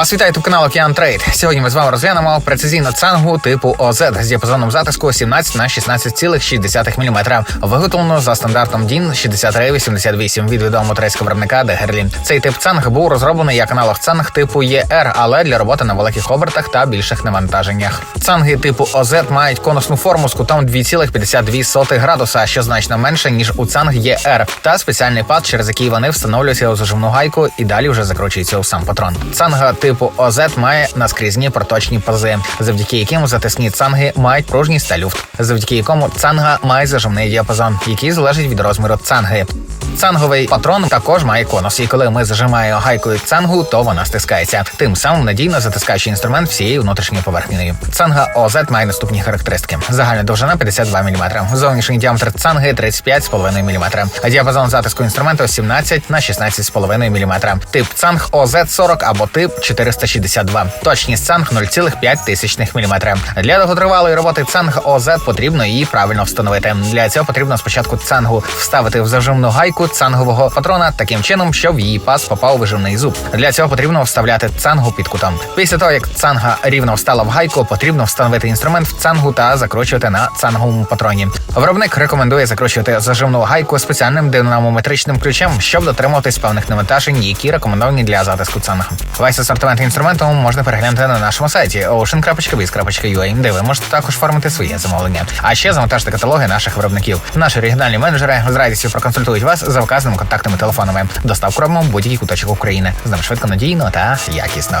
Вас вітає тут канал Океан Трейд. Сьогодні ми з вами розглянемо прецизійну цангу типу ОЗ з діапазоном затиску 17 на 16,6 мм, виготовлено за стандартом DIN 6388 від відомого турецького виробника Дегерлін. Цей тип цанг був розроблений як аналог цанг типу ЄР, але для роботи на великих обертах та більших навантаженнях. Цанги типу ОЗ мають конусну форму з кутом 2,52 градуса, що значно менше ніж у цанг ЄР, та спеціальний пад, через який вони встановлюються у зажимну гайку і далі вже закручуються у сам патрон. Цанга типу ОЗ має наскрізні проточні пази, завдяки яким затисні цанги мають пружність та люфт, завдяки якому цанга має зажимний діапазон, який залежить від розміру цанги. Цанговий патрон також має конус, і коли ми зажимаємо гайкою цангу, то вона стискається. Тим самим надійно затискаючи інструмент всією внутрішньою поверхнею. Цанга ОЗ має наступні характеристики: загальна довжина 52 мм, зовнішній діаметр цанги 35,5 мм, а діапазон затиску інструменту 17 на 16,5 мм. Тип цанг ОЗ 40 або тип 462. Точність цанг 0,5 тисячних мм. Для довготривалої роботи цанг ОЗ потрібно її правильно встановити. Для цього потрібно спочатку цангу вставити в зажимну гайку цангового патрона таким чином, щоб в її паз попав виживний зуб. Для цього потрібно вставляти цангу під кутом. Після того, як цанга рівно встала в гайку, потрібно встановити інструмент в цангу та закручувати на цанговому патроні. Виробник рекомендує закручувати зажимну гайку спеціальним динамометричним ключем, щоб дотримуватись певних навантажень, які рекомендовані для затиску цанг. Весь асортимент інструменту можна переглянути на нашому сайті ocean.biz.ua, де ви можете також оформити своє замовлення. А ще завантажте каталоги наших виробників. Наші регіональні менеджери з радістю проконсультують вас за вказаними контактними телефонами. Доставку робимо в будь-який куточок України. З нами швидко надійно та якісно.